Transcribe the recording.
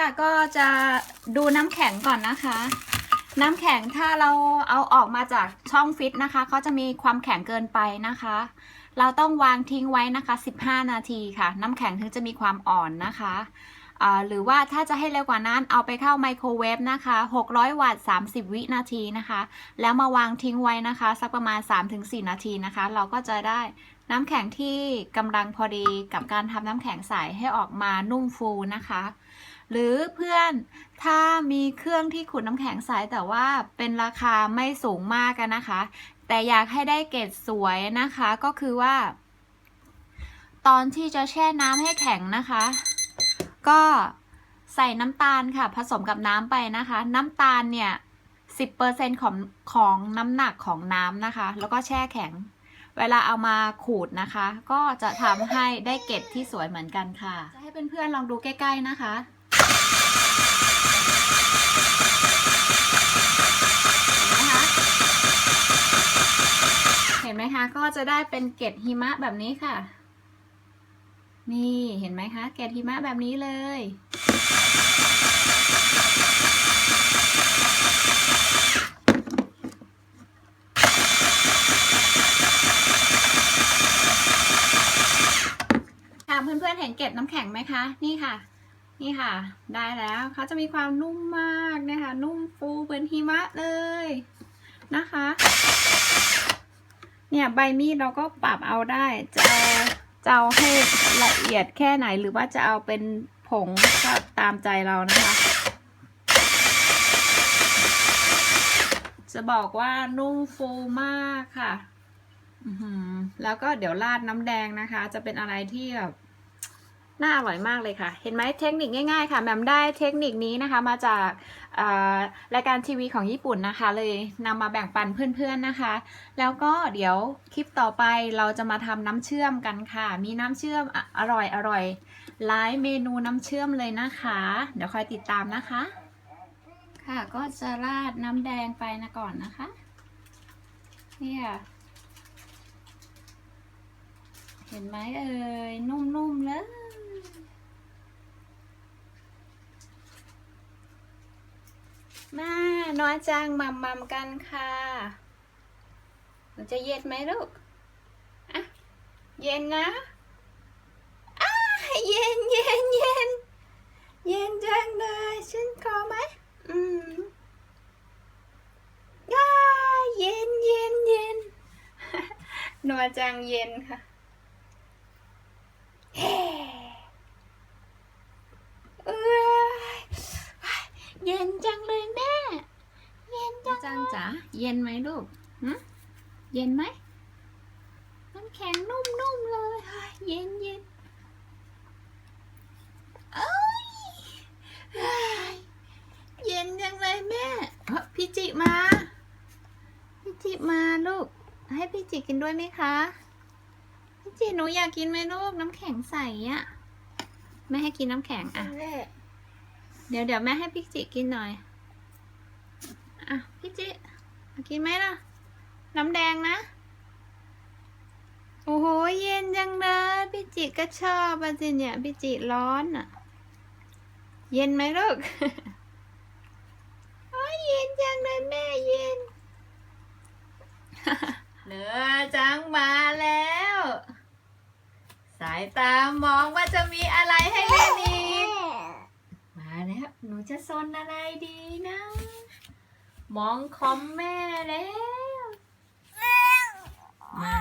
ค่ะก็จะดูน้ำแข็งก่อนนะคะ น้ำแข็งถ้าเราเอาออกมาจากช่องฟิตนะคะเขาจะมีความแข็งเกินไปนะคะ เราต้องวางทิ้งไว้นะคะ 15 นาทีค่ะ น้ำแข็งถึงจะมีความอ่อนนะคะหรือว่าถ้าจะให้เร็วกว่านั้นเอาไปเข้าไมโครเวฟนะคะ 600 วัตต์ 30 วินาทีนะคะ แล้วมาวางทิ้งไว้นะคะ สักประมาณ 3-4 นาทีนะคะ เราก็จะได้น้ำแข็งที่กำลังพอดีกับการทำน้ำแข็งใสให้ออกมานุ่มฟูนะคะ หรือเพื่อนถ้ามีเครื่องที่ขุดน้ำแข็งใสแต่ว่าเป็นราคาไม่สูงมากอะนะคะ แต่อยากให้ได้เกรดสวยนะคะก็คือว่า ตอนที่จะแช่น้ำให้แข็งนะคะ ก็ใส่น้ำตาลค่ะ ผสมกับน้ำไปนะคะ น้ำตาลเนี่ย10%ของของน้ำหนักของน้ำนะคะ แล้วก็แช่แข็ง เวลาเอามาขูดนะคะ ก็จะทำให้ได้เกล็ดที่สวยเหมือนกันค่ะ จะให้เพื่อนๆลองดูใกล้ ๆนะคะ นไหมคะก็จะได้เป็นเกล็ดหิมะแบบนี้ค่ะ นี่เห็นไหมคะ เกล็ดหิมะแบบนี้เลยค่ะเพื่อนๆเห็นเกล็ดน้ำแข็งไหมคะ นี่ค่ะ นี่ค่ะ ได้แล้วเขาจะมีความนุ่มมากนะคะ นุ่มฟูเหมือนหิมะเลยนะคะ เนี่ยใบมีดเราก็ปรับเอาได้ จะเอาจะเอาให้ละเอียดแค่ไหนหรือว่าจะเอาเป็นผงก็ตามใจเรานะคะ จะบอกว่านุ่มฟูมากค่ะ แล้วก็เดี๋ยวราดน้ำแดงนะคะ จะเป็นอะไรที่แบบ น่าอร่อยมากเลยค่ะ เห็นไหมเทคนิคง่ายๆ ค่ะแมมได้เทคนิคนี้นะคะมาจากรายการทีวีของญี่ปุ่นนะคะ เลยนำมาแบ่งปันเพื่อนๆนะคะ แล้วก็เดี๋ยวคลิปต่อไปเราจะมาทำน้ำเชื่อมกันค่ะ มีน้ำเชื่อมอะอร่อยอร่อยหลายเมนูน้ำเชื่อมเลยนะคะ เดี๋ยวคอยติดตามนะคะ ค่ะก็จะราดน้ำแดงไปนะก่อนนะคะเนี่ยเห็นไหมเอ่ยนุ่มๆเลย มาน้อยจังมัมมัมกันค่ะหนูจะเย็นไหมลูกอะเย็นนะอ้าเย็นเย็นเย็นเย็นจังเลยฉันขอไหมอืมอ้าเย็นเย็นเย็นนัวจังเย็นค่ะเฮ้เอ้ยเย็นจังเลย จังจังจ๋าเย็นไหมลูกหึเย็นไหมน้ำแข็งนุ่มๆเลยเฮ้ยเย็นเย็นเอ้ยเฮ้ยเย็นจังเลยแม่เอ้อพี่จิมา พี่จิมาลูก ให้พี่จิกินด้วยไหมคะ พี่จีหนูอยากกินไหมลูกน้ำแข็งใสอะแม่ให้กินน้ำแข็งอะ เดี๋ยวเดี๋ยวแม่ให้พี่จิกินหน่อยอะพี่จิอยา กกินไหมล่ะ น้ำแดงนะ โอ้โห เย็นจังเลย พี่จิก็ชอบอะสิเนี่ย พี่จิร้อนอะ เย็นไหมลูกโอ้ยเย็นจังเลยแม่เย็นเหนือจังมาแล้ว สายตามองว่าจะมีอะไรให้เล่นอีก มาแล้ว หนูจะซนอะไรดีนะ มองคอมแม่แล้วมา